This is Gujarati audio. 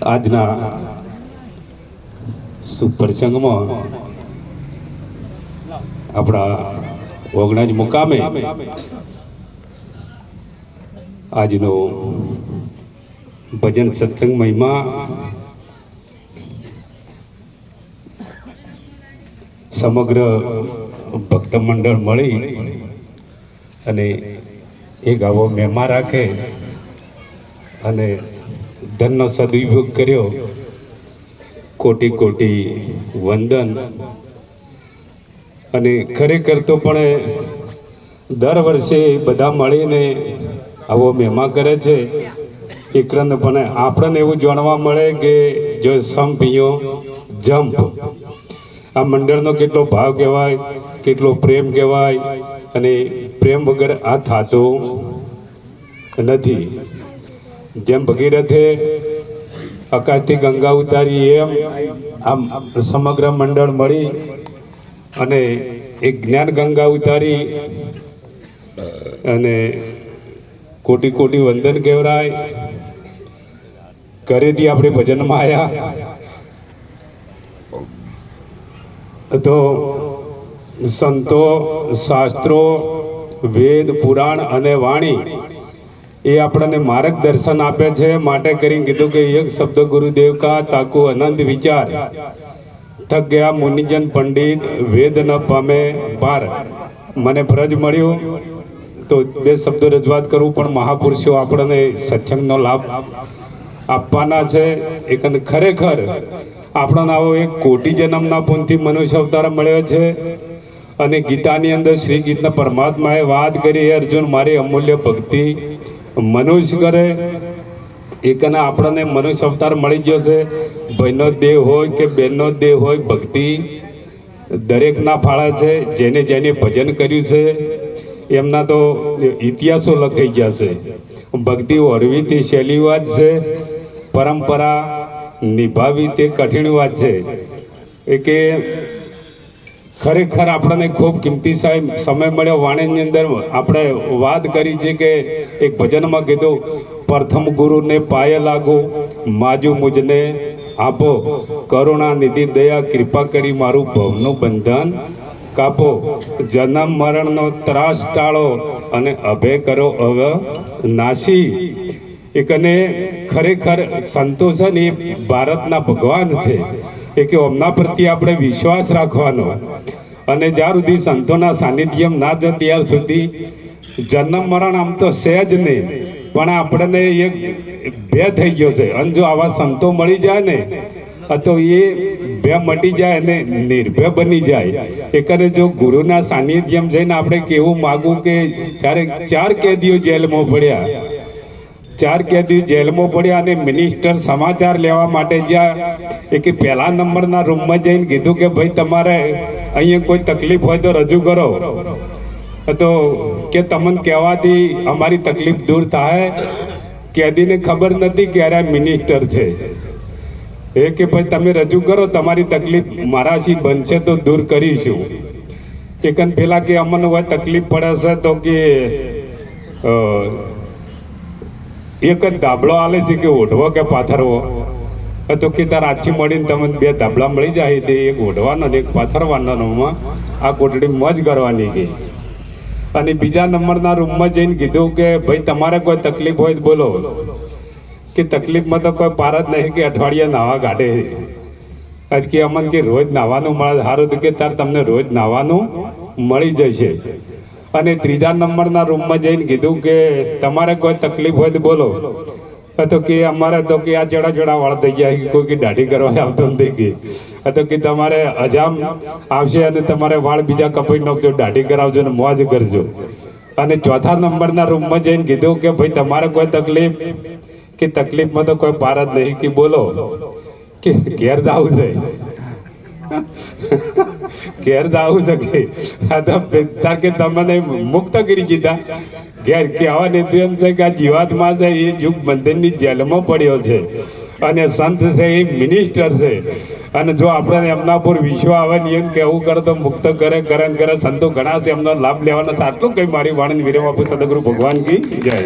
આજના સુપ્રસંગમાં આપણા ઓગણજ મુકામે આજનો ભજન સત્સંગ મહિમા સમગ્ર ભક્ત મંડળ મળી અને એક આવો મહેમા રાખે અને ધનનો સદુપયોગ કર્યો. કોટી કોટી વંદન. અને ખરેખર તો પણ દર વર્ષે બધા મળીને આવો મહેમા કરે છે. એકરંદ પણ આપણને એવું જાણવા મળે કે જો સંપ જમ્પ આ મંડળનો કેટલો ભાવ કહેવાય, કેટલો પ્રેમ કહેવાય, અને પ્રેમ વગર આ થતો નથી. જેમ ભગીરથે આકાશથી ગંગા ઉતારી, એમ આમ સમગ્ર મંડળ મળી અને એક જ્ઞાન ગંગા ઉતારી અને કોટી કોટી વંદન કહેવરાય ઘરેથી આપણે ભજનમાં આવ્યા તો સંતો, શાસ્ત્રો, વેદ, પુરાણ અને વાણી એ આપણને માર્ગદર્શન આપે છે. માટે કરીને કીધું કે એક શબ્દ ગુરુદેવ કા તાકુ અનંત વિચાર. થક ગયા મુનિજન પંડિત, વેદ ન પામે પાર. મને ફરજ મળ્યો. તો બે શબ્દો રજૂઆત કરું, પણ મહાપુરુષો આપણને સત્સંગનો લાભ આપવાના છે. એકંદ ખરેખર આપણને આવો એક કોટી જન્મના પુનથી મનુષ્ય અવતાર મળ્યો છે. અને ગીતાની અંદર શ્રી ગીતના પરમાત્માએ વાત કરી, હે અર્જુન, મારી અમૂલ્ય ભક્તિ મનુષ્ય કરે એકને આપણને મનુષ્ય અવતાર મળી છે. ભાઈનો દેહ હોય કે બહેનનો દેહ હોય, ભક્તિ દરેકના ફાળા છે, જેને જેને ભજન કર્યું છે, એમના તો ઇતિહાસો લખાઈ ગયા છે. ભક્તિ ઓરવી તે શૈલી વાત છે, પરંપરા નિભાવી તે કઠિન વાત છે. કે ખરેખર આપણને ખૂબ કિંમતી સાહેબ સમય મળ્યો. વાણીની અંદર આપણે વાત કરી છે કે એક ભજનમાં કીધું, પ્રથમ ગુરુને પાયે લાગુ, માજુ મુજને આપો. કરુણા નિધિ, દયા, કૃપા કરી મારું ભવનું બંધન કાપો. જન્મ મરણનો ત્રાસ ટાળો અને અભય કરો અવ નાસી એકને ખરેખર સંતોષ ને ભારતના ભગવાન છે. એ કે ઓમના પ્રત્યે આપણે વિશ્વાસ રાખવાનો. અને જ્યાં સુધી સંતોના સાનિધ્યમ ના જ ત્યાર સુધી જન્મ મરણ આમ તો સહેજ નહીં, પણ આપણને એક બે થઈ ગયો છે. અને જો આવા સંતો મળી જાય ને, તો એ બે મટી જાય અને નિર્ભય બની જાય. એકને જો ગુરુના સાનિધ્યમ જઈને આપણે કેવું માગવું કે જ્યારે ચાર કેદીઓ જેલમાં પડ્યા ચાર કેદી જેલમાં પડ્યા અને મિનિસ્ટર સમાચાર લેવા માટે જ્યાં એ કે પહેલા નંબરના રૂમમાં જઈને કીધું કે ભાઈ, તમારે અહીંયા કોઈ તકલીફ હોય તો રજૂ કરો. તો કે તમને કહેવાથી અમારી તકલીફ દૂર થાય. કેદીને ખબર નથી કે અરે મિનિસ્ટર છે. એ કે ભાઈ, તમે રજૂ કરો, તમારી તકલીફ મારાથી બનશે તો દૂર કરીશું. એકન પેલા કે અમને હોય તકલીફ પડે છે તો કે એક જ ધાબળો આલે છે કે ઓઢવો કે પાથરવો? તો કે તાર આછી મળીને તમને બે ધાબળા મળી જાય તે એક ઓઢવાનો એક પાથરવાનો રૂમમાં આ કોટડી મોજ કરવાની ગઈ અને બીજા નંબરના રૂમમાં જઈને કીધું કે, ભાઈ, તમારે કોઈ તકલીફ હોય તો બોલો. કે તકલીફમાં તો કોઈ પાર જ નહીં કે અઠવાડિયા નાવા કાઢે કે અમને કે રોજ નાવાનું મળે સારું કે તાર તમને રોજ નાવાનું મળી જશે. અને ત્રીજા નંબરના રૂમમાં જઈને કીધું કે તમારે કોઈ તકલીફ હોય તો બોલો. તો કે અમારે તો કે આ ચડા જડા વાળ થઈ ગયા કોઈ કે દાઢી કરવા આવતો નથી કે. તો કે તમારે હજામ આવશે અને તમારે વાળ બીજા કપાઈ નાખજો, દાઢી કરાવજો ને મોજ કરજો. અને ચોથા નંબરના રૂમમાં જઈને કીધું કે ભાઈ તમારે કોઈ તકલીફ, કે તકલીફમાં તો કોઈ પાર જ નહીં, કે બોલો. કે ઘેર જાવું છે ઘેર જાવું છે કે આ કે તમને મુક્ત કરી દીધા. ઘેર કહેવા નથી એમ છે કે આ જીવાત્મા છે એ જુગ બંધનની જેલમાં પડ્યો છે. અને સંત છે એ મિનિસ્ટર છે. અને જો આપણે એમના પર વિશ્વ આવે ને એમ કેવું કરે તો મુક્ત કરે કરે કરે, સંતો ઘણા છે, એમનો લાભ લેવાનો આટલું કઈ મારી વાણી વિરમ આપું. સદગુરુ ભગવાન કી જય.